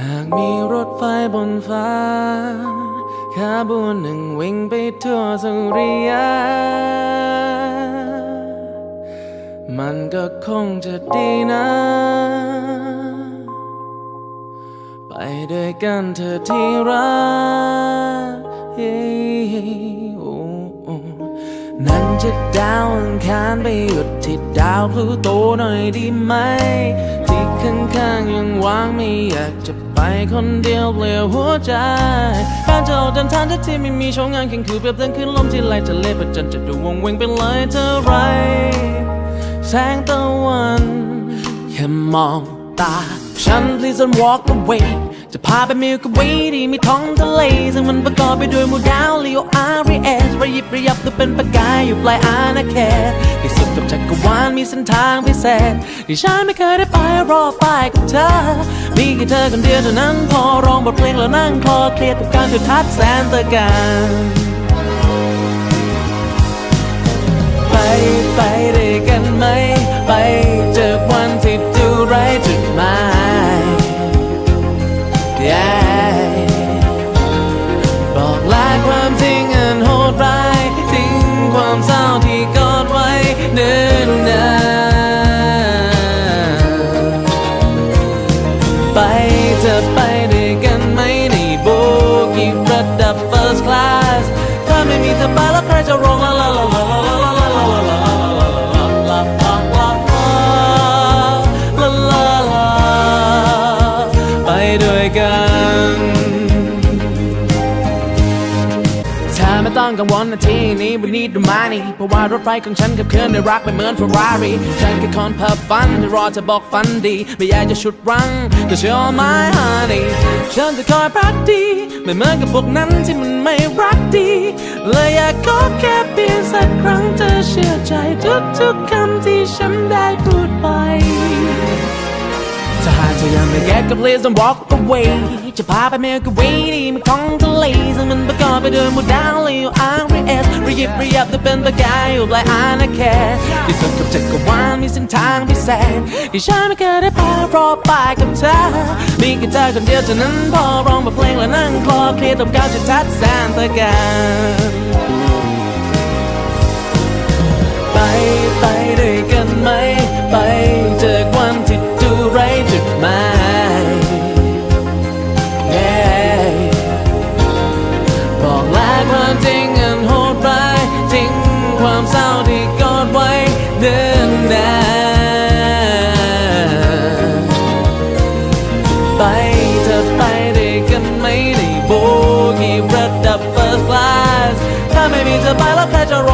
หากมีรถไฟบนฟ้าขบวนหนึ่งวิ่งไปทั่วสุริยะมันก็คงจะดีนะ ไปด้วยกันเธอที่รักนั่นจะดาวอังคารไปหยุดที่ดาวพลูโตหน่อยดีไหม ที่ข้างๆยังว่างไม่อยากจะ ไปคนเดียวเปลี่ยวหัวใจการจะออกเดินทางที่ไม่มีช่องงานแข่งคือเปรียบเทียบขึ้นลมที่ไหลทะเลประจันจะดูวงเวงไปเลยเท่าไร แสงตะวันแค่มองตา ฉัน please don't walk away จะพาไปมิลก w วีที่มีท้องทะเล ซึ่งมันประกอบไปด้วยหมู่ดาวลีโออาร์เอสระยิบระยับดูเป็นประกายอยู่ปลายอาณาเขตที่สุ กับจักรวาลมีเส้นทางพิเศษที่ฉันไม่เคยได้ไปรอไปกับเธอ มีแค่เธอคนเดียวเท่านั้นพอร้องบทเพลงแล้วนั่งคลอเครียดกับการจุดทัดแสนตะการไปไปด้วยกันไหม ไปเจอวันที่ดูไรจุดหมาย Yeah บอกลาความจริงอันโหดร้าย เนิ่นนานไปจะไปด้วยกันไหมในโบกี้ระดับ first class ถ้าไม่มีเธอไปแล้วใครจะร้องลาลาลาลาลาลาลาลาลาลาลาลาลาลาลาลาลาลาไปด้วยกัน ไม่ต้องกังวลนาทีนี้วันนี้ดูมานี่เพราะว่ารถไฟของฉันขับเคลื่อนด้รักไม่เหมือนเฟอร์รารี่ฉันแค่คนเพ้อฝันที่รอจะบอกฝันดีไม่อยากจะชุดรั้งแต่เชื่อ my honey ฉันจะคอยพักดีไม่เหมือนกับพวกนั้นที่มันไม่รักดีเลยอยากขอแค่เพียงสักครั้งเธอเชื่อใจทุกๆคำที่ฉันได้พูดไป ถ้าหากเธอยังไม่แก้ก็ please don't walk away จะพาไปเมลกวีที่มีของทะเลซึ่งมันประกอบไปด้วยหมูดาวลีโออาร์เอสระยิบระยับจะเป็นประกายอยู่ปลายอาณาเขตที่สุดกับจักรวาลมีเส้นทางพิเศษที่ฉันไม่เคยได้ไปรอไปกับเธอมีแค่เธอคนเดียวเท่านั้นพอร้องบทเพลงแล้วนั่งคลอเคลียร์ตบก้าวจะชัดแสนตะการไปไป ความเศร้าที่กอดไว้เดินแดนไปเธอไปด้วยกันไหมในโบกี้ระดับ first class ถ้าไม่มีเธอไปแล้วใครจะรอ